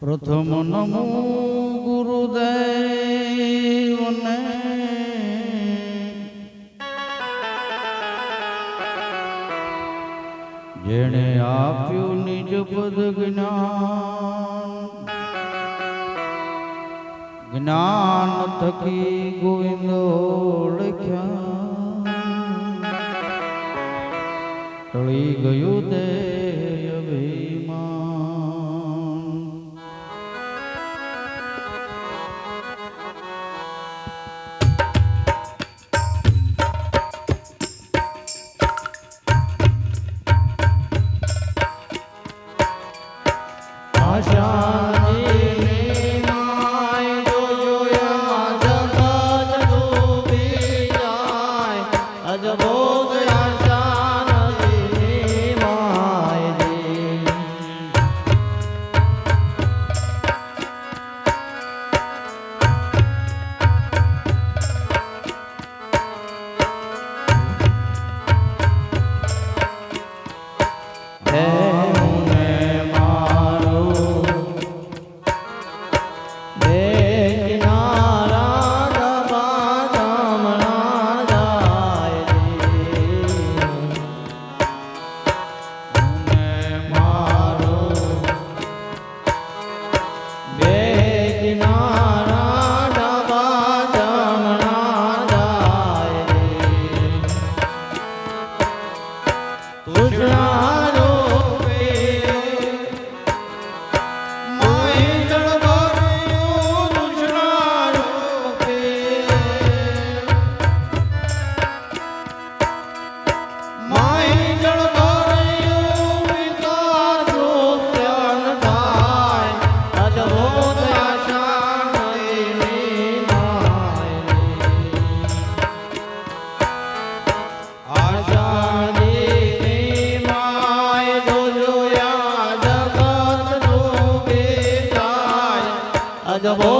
પ્રથમ નમો ગુરુદેવને. જેણે આપ્યું નિજ પદ જ્ઞાન. જ્ઞાન થકી ગોવિંદ ઓળખ્યા. ટળી ગયું દેવ বাজবো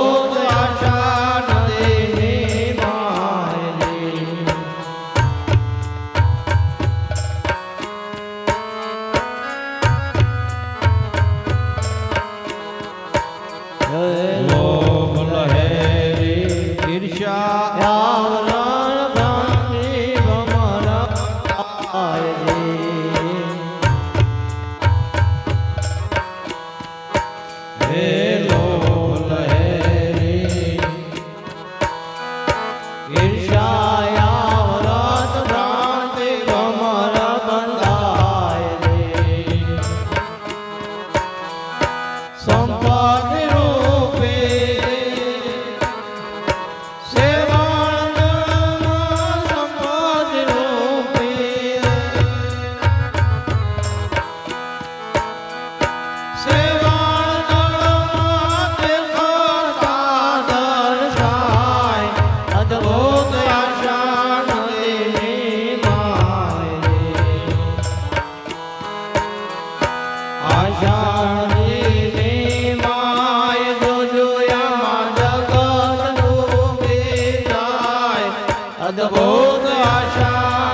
સંપાદિરો અદભુત આશા.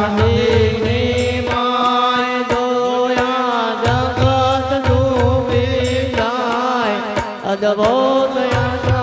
અદભુત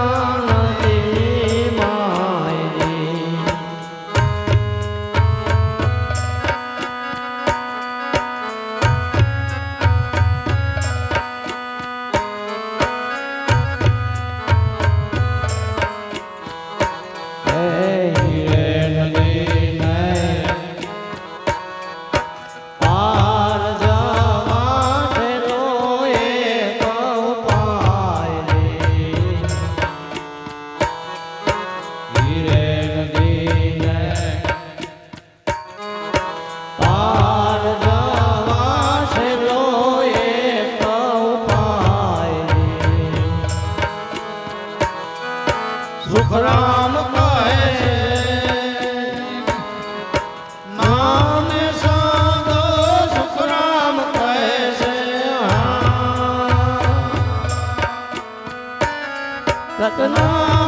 Tak kenal